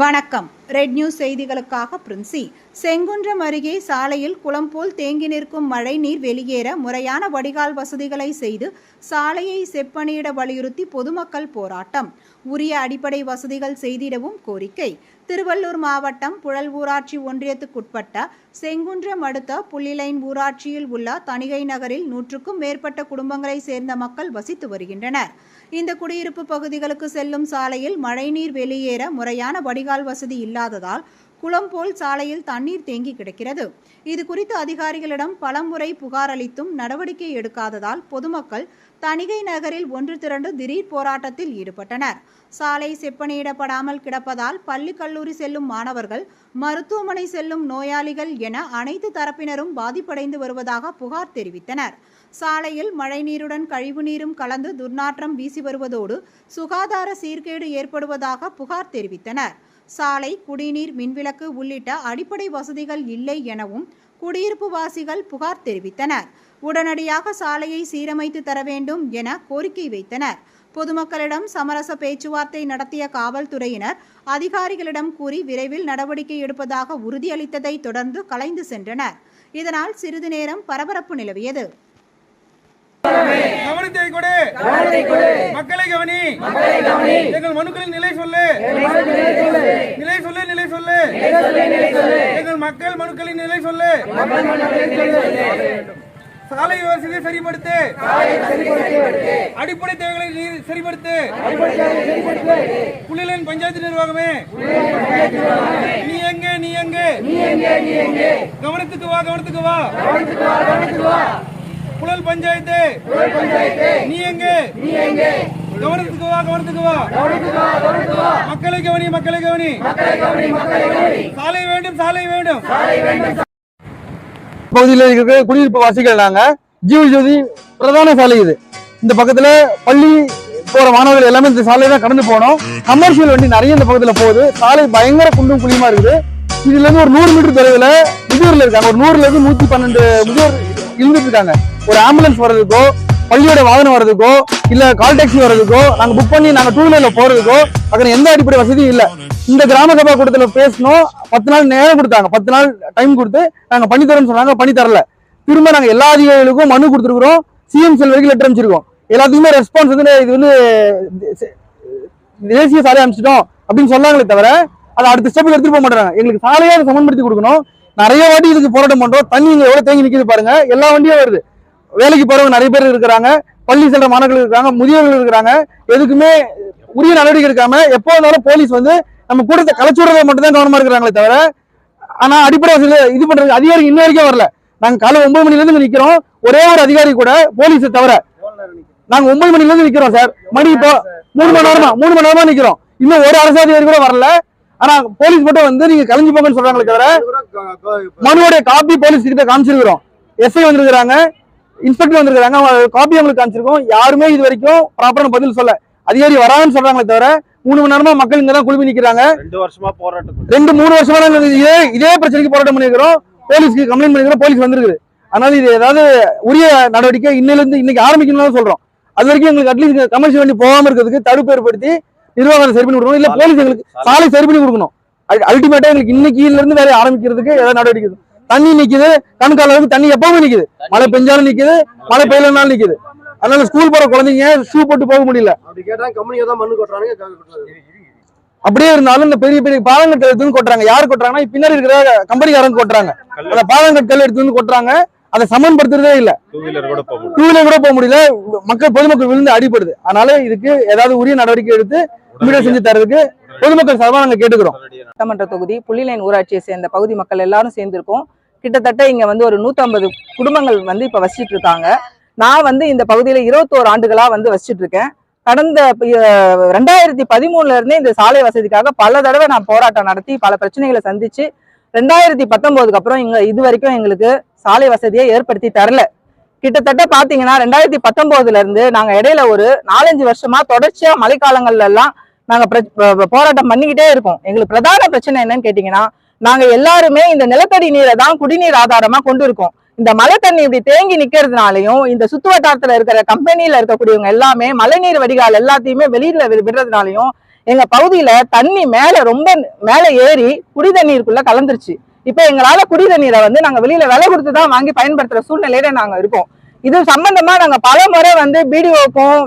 வணக்கம். Red news செய்திகளுக்காக பிரின்சி. செங்குன்றம் அருகே சாலையில் குளம் போல் தேங்கி நிற்கும் மழைநீர் வெளியேற முறையான வடிகால் வசதிகளை செய்து சாலையை செப்பனிட வலியுறுத்தி பொதுமக்கள் போராட்டம். உரிய அடிப்படை வசதிகள் செய்திடவும் கோரிக்கை. திருவள்ளூர் மாவட்டம் புழல் ஊராட்சி ஒன்றியத்துக்குட்பட்ட செங்குன்றம் அடுத்த புள்ளிலைன் ஊராட்சியில் உள்ள தணிகை நகரில் நூற்றுக்கும் மேற்பட்ட குடும்பங்களை சேர்ந்த மக்கள் வசித்து வருகின்றனர். இந்த குடியிருப்பு பகுதிகளுக்கு செல்லும் சாலையில் மழைநீர் வெளியேற முறையான வடிகால் வசதி இல்லாததால் குளம் போல் சாலையில் தண்ணீர் தேங்கி கிடக்கிறது. இது குறித்து அதிகாரிகளிடம் பலமுறை புகார் அளித்தும் நடவடிக்கை எடுக்காததால் பொதுமக்கள் தணிகை நகரில் ஒன்று திரண்டு திடீர் போராட்டத்தில் ஈடுபட்டனர். சாலை செப்பனிடப்படாமல் கிடப்பதால் பள்ளி கல்லூரி செல்லும் மாணவர்கள் மருத்துவமனை செல்லும் நோயாளிகள் என அனைத்து தரப்பினரும் பாதிப்படைந்து வருவதாக புகார் தெரிவித்தனர். சாலையில் மழைநீருடன் கழிவுநீரும் கலந்து துர்நாற்றம் வீசி வருவதோடு சுகாதார சீர்கேடு ஏற்படுவதாக புகார் தெரிவித்தனர். சாலை குடிநீர் மின்விளக்கு உள்ளிட்ட அடிப்படை வசதிகள் இல்லை எனவும் குடியிருப்பு வாசிகள் புகார் தெரிவித்தனர். உடனடியாக சாலையை சீரமைத்து தர வேண்டும் என கோரிக்கை வைத்தனர். பொதுமக்களிடம் சமரச பேச்சுவார்த்தை நடத்திய காவல்துறையினர் அதிகாரிகளிடம் கூறி விரைவில் நடவடிக்கை எடுப்பதாக உறுதியளித்ததை தொடர்ந்து கலைந்து சென்றனர். இதனால் சிறிது நேரம் பரபரப்பு நிலவியது. கவனத்தை கொடு. மக்களை கவனி. எங்கள் மனுக்களின் நிலை சொல்லு. நிலை சொல்லு. நிலை சொல்லு எங்கள் மக்கள் மனுக்களின் நிலை சொல்லு. சாலை வசதியை சரிப்படுத்து. அடிப்படை தேவைகளை சரிப்படுத்து. புள்ளிலின் பஞ்சாயத்து நிர்வாகமே. நீ எங்க நீ எங்க? கவனத்துக்கு வா கவனத்துக்கு வா. புழல் பஞ்சாயத்து. நீ எங்க? கவனத்துக்கு வா கவனத்துக்கு வா. மக்களை கவனி மக்களை கவனி. சாலை வேண்டும் சாலை வேண்டும். பகுதியில் இருக்கிற குடியிருப்பு வாசிகள் நாங்க ஜீவ ஜோதி பிரதான சாலை இது. இந்த பக்கத்துல பள்ளி போற மாணவர்கள் எல்லாமே இந்த சாலையை தான் கடந்து போனோம் கமர்ஷியல் வண்டி நிறைய இந்த பக்கத்துல போகுது. சாலை பயங்கர குண்டும் குழியுமா இருக்குது. இதுல இருந்து ஒரு நூறு மீட்டர் தொலைவுல முதியோர்ல இருக்காங்க. ஒரு நூறுல இருந்து நூத்தி பன்னெண்டு முதியோர் இருந்துட்டு இருக்காங்க. ஒரு ஆம்புலன்ஸ் வர்றதுக்கோ பள்ளியோட வாகனம் வர்றதுக்கோ இல்ல கால் டாக்ஸி வர்றதுக்கோ நாங்க புக் பண்ணி நாங்க டூ வீலர்ல போறதுக்கோ அக்கற எந்த அடிப்படை வசதியும் இல்ல. இந்த கிராம சபா கூட்டத்துல பேசணும் பத்து நாள் நேரம் கொடுத்தாங்க. பத்து நாள் டைம் கொடுத்து நாங்க பண்ணி தரோம்னு சொன்னாங்க. பண்ணி தரல. திரும்ப நாங்க எல்லா அதிகாரிகளுக்கும் மனு கொடுத்துருக்கிறோம். சிஎம் செல் வரைக்கும் லெட்டர் அமைச்சிருக்கோம் எல்லாத்துக்குமே ரெஸ்பான்ஸ் வந்து இது வந்து தேசிய சாலை அமைச்சிட்டோம் அப்படின்னு சொன்னாங்களே தவிர அதை அடுத்த ஸ்டெப்புக்கு எடுத்துட்டு போக மாட்டாங்க எங்களுக்கு சாலையை சமன்படுத்தி கொடுக்கணும். நிறைய வாட்டி இதுக்கு போராட்டம் பண்றோம். தண்ணி இங்க எவ்வளவு தேங்கி நிக்குது பாருங்க. எல்லா வண்டியும் வருது. வேலைக்கு போறவங்க நிறைய பேர் இருக்கிறாங்க பள்ளி செல்ற மாணவர்கள் இருக்காங்க முதியோர்கள் இருக்கிறாங்க. எதுக்குமே உரிய நடவடிக்கை எடுக்காம எப்போ இருந்தாலும் போலீஸ் வந்து நம்ம கூட்டத்தை கலைச்சு விடுறத மட்டும் தான் கவனமா இருக்கிறாங்களே தவிர ஆனா அடிப்படை வசதியில இது பண்றது அதிகாரி இன்ன வரைக்கும் வரல. நாங்க காலை ஒன்பது மணில இருந்து நிக்கிறோம். ஒரே ஒரு அதிகாரி கூட போலீஸை தவிர. நாங்க ஒன்பது மணில இருந்து நிக்கிறோம் சார். மணி இப்போ மூணு மணி நேரமா மூணு மணி நேரமா நிக்கிறோம். இன்னும் ஒரு அரசு அதிகாரி கூட வரல. ஆனா போலீஸ் மட்டும் வந்து நீங்க கலைஞ்சு போங்கன்னு சொல்றாங்களே தவிர மனுவோட காப்பி போலீஸ் கிட்ட காமிச்சிருக்கிறோம். எஸ்ஐ வந்திருக்கிறாங்க. இன்ஸ்பெக்டர் வந்திருக்காங்க காப்பி அவங்களுக்கு காமிச்சிருக்கோம். யாருமே இது வரைக்கும் ப்ராப்பரான பதில் சொல்ல அதிகாரி வராங்கன்னு சொல்றாங்களே தவிர மூணு மணி நேரமா மக்கள் இங்க தான் குழுமி நிக்கிறாங்க ரெண்டு வருஷமா போராட்டம் ரெண்டு மூணு வருஷமா இதே இதே பிரச்சனைக்கு போராட்டம் பண்ணிருக்கிறோம் போலீஸ்க்கு கம்ப்ளைண்ட் பண்ணிருக்கிறோம் போலீஸ் வந்திருக்குது. அதனால இது ஏதாவது உரிய நடவடிக்கை இன்னையில இருந்து இன்னைக்கு ஆரம்பிக்கணும்னு சொல்றோம். அது வரைக்கும் எங்களுக்கு அட்லீஸ்ட் கமர்ஷியல் வண்டி போகாம இருக்கிறதுக்கு தடுப்பு ஏற்படுத்தி நிர்வாகத்தை சரி பண்ணி கொடுக்கணும். இல்ல போலீஸ் எங்களுக்கு சாலை சரி பண்ணி கொடுக்கணும். அல்டிமேட்டா எங்களுக்கு இன்னைக்குல இருந்து வேலை ஆரம்பிக்கிறதுக்கு ஏதாவது நடவடிக்கை. தண்ணி நிக்குது கண்கால அளவுக்கு தண்ணி எப்பவுமே நிக்குது. மழை பெஞ்சாலும் நிக்குது மழை பெய்யலனாலும் நிக்குது. அதனால ஸ்கூல் போற குழந்தைங்க ஷூ போட்டு போக முடியல. அப்படி கேட்டா கம்பெனியை தான் மண்ணு கொட்டுறாங்க அப்படியே இருந்தாலும் இந்த பெரிய பெரிய பாலங்கட்டை எடுத்து வந்து கொட்டுறாங்க. யார் கொட்டுறாங்கன்னா பின்னாடி இருக்கிற கம்பெனிக்காரங்க கொட்டுறாங்க. அந்த பாலங்கட்டல் எடுத்து வந்து கொட்டுறாங்க. அதை சமன்படுத்துறதே இல்ல. டூ வீலர் கூட போக முடியல. மக்கள் பொதுமக்கள் விழுந்து அடிபடுது. அதனால இதுக்கு ஏதாவது உரிய நடவடிக்கை எடுத்து இமீடியட் செஞ்சு தரதுக்கு பொதுமக்கள் சார்பாக நாங்கள் கேட்டுக்கிறோம். சட்டமன்ற தொகுதி புள்ளிலைன் ஊராட்சியை சேர்ந்த பகுதி மக்கள் எல்லாரும் சேர்ந்திருக்கோம். கிட்டத்தட்ட இங்க வந்து ஒரு 150 குடும்பங்கள் வந்து இப்போ வசிச்சுட்டு இருக்காங்க நான் வந்து இந்த பகுதியில் இருபத்தோரு ஆண்டுகளாக வந்து வசிச்சுட்டு இருக்கேன் கடந்த ரெண்டாயிரத்தி பதிமூணுல இருந்தே இந்த சாலை வசதிக்காக பல தடவை நான் போராட்டம் நடத்தி பல பிரச்சனைகளை சந்திச்சு ரெண்டாயிரத்தி பத்தொன்பதுக்கு அப்புறம் இங்க இது வரைக்கும் எங்களுக்கு சாலை வசதியை ஏற்படுத்தி தரல. கிட்டத்தட்ட பாத்தீங்கன்னா ரெண்டாயிரத்தி பத்தொன்பதுல இருந்து நாங்க இடையில ஒரு நாலஞ்சு வருஷமா தொடர்ச்சியா மழைக்காலங்கள்ல எல்லாம் நாங்கள் போராட்டம் பண்ணிக்கிட்டே இருக்கோம். எங்களுக்கு பிரதான பிரச்சனை என்னன்னு கேட்டீங்கன்னா நாங்கள் எல்லாருமே இந்த நிலத்தடி நீரை தான் குடிநீர் ஆதாரமாக கொண்டு இருக்கோம். இந்த மழை தண்ணி இப்படி தேங்கி நிக்கிறதுனாலையும் இந்த சுத்து வட்டாரத்துல இருக்கிற கம்பெனியில இருக்கக்கூடியவங்க எல்லாமே மழைநீர் வடிகால் எல்லாத்தையுமே வெளியில விடுறதுனாலையும் எங்க பகுதியில தண்ணி மேல ரொம்ப மேல ஏறி குடி தண்ணீருக்குள்ள கலந்துருச்சு. இப்ப எங்களால குடி தண்ணீரை வந்து நாங்க வெளியில விலை கொடுத்து தான் வாங்கி பயன்படுத்துற சூழ்நிலையில நாங்க இருக்கோம். இது சம்பந்தமா நாங்க பல முறை வந்து பிடிஓக்கும்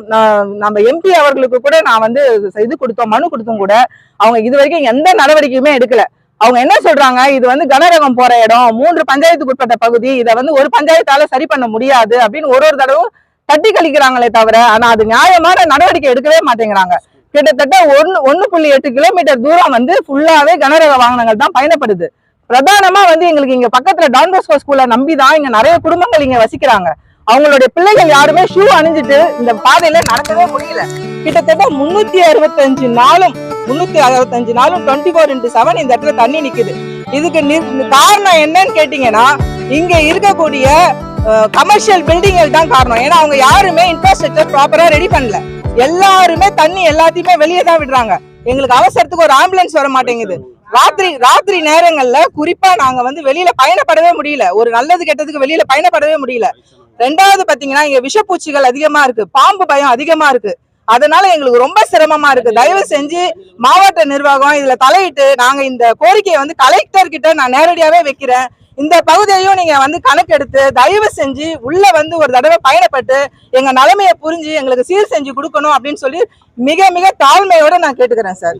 நம்ம எம்பி அவர்களுக்கு கூட நான் வந்து இது கொடுத்தோம் மனு கொடுத்தும் கூட அவங்க இது வரைக்கும் எந்த நடவடிக்கையுமே எடுக்கல. அவங்க என்ன சொல்றாங்க? இது வந்து கனரகம் போற இடம் மூன்று பஞ்சாயத்துக்கு உட்பட்ட பகுதி இதை வந்து ஒரு பஞ்சாயத்தால சரி பண்ண முடியாது அப்படின்னு ஒரு ஒரு தடவும் தட்டி கழிக்கிறாங்களே தவிர ஆனா அது நியாயமான நடவடிக்கை எடுக்கவே மாட்டேங்கிறாங்க. கிட்டத்தட்ட ஒன்னு ஒன்னு புள்ளி எட்டு கிலோமீட்டர் தூரம் வந்து ஃபுல்லாவே கனரக வாகனங்கள் தான் பயணப்படுது. பிரதானமா வந்து எங்களுக்கு இங்க பக்கத்துல டான் பாஸ்கோ ஸ்கூல்ல நம்பி தான் இங்க நிறைய குடும்பங்கள் இங்க வசிக்கிறாங்க. அவங்களுடைய பிள்ளைகள் யாருமே ஷூ அணிஞ்சிட்டு இந்த பாதையில நடக்கவே முடியல. கிட்டத்தட்ட முன்னூத்தி அறுபத்தஞ்சு நாளும் முன்னூத்தி அறுபத்தஞ்சு நாளும் டுவெண்ட்டி ஃபோர் இன்ட்டு செவன் இந்த இடத்துல தண்ணி நிக்குது. இதுக்கு காரணம் என்னன்னு கேட்டீங்கன்னா இங்க இருக்கக்கூடிய கமர்ஷியல் பில்டிங்கள் தான் காரணம். ஏன்னா அவங்க யாருமே இன்ஃப்ராஸ்ட்ரக்சர் ப்ராப்பரா ரெடி பண்ணல. எல்லாருமே தண்ணி எல்லாத்தையுமே வெளியே தான் விடுறாங்க. எங்களுக்கு அவசரத்துக்கு ஒரு ஆம்புலன்ஸ் வர மாட்டேங்குது. ராத்திரி ராத்திரி நேரங்கள்ல குறிப்பா நாங்க வந்து வெளியில பயணப்படவே முடியல. ஒரு நல்லது கெட்டதுக்கு வெளியில பயணப்படவே முடியல. ரெண்டாவது பாத்தீங்கன்னா இங்க விஷப்பூச்சிகள் அதிகமா இருக்கு. பாம்பு பயம் அதிகமா இருக்கு. அதனால எங்களுக்கு ரொம்ப சிரமமா இருக்கு. தயவு செஞ்சு மாவட்ட நிர்வாகம் இதுல தலையிட்டு நாங்க இந்த கோரிக்கையை வந்து கலெக்டர் கிட்ட நான் நேரடியாவே வைக்கிறேன். இந்த பகுதியையும் நீங்க வந்து கணக்கெடுத்து தயவு செஞ்சு உள்ள வந்து ஒரு தடவை பயணப்பட்டு எங்க நிலைமையை புரிஞ்சு எங்களுக்கு சீர் செஞ்சு கொடுக்கணும் அப்படின்னு சொல்லி மிக மிக தாழ்மையோட நான் கேட்டுக்கிறேன் சார்.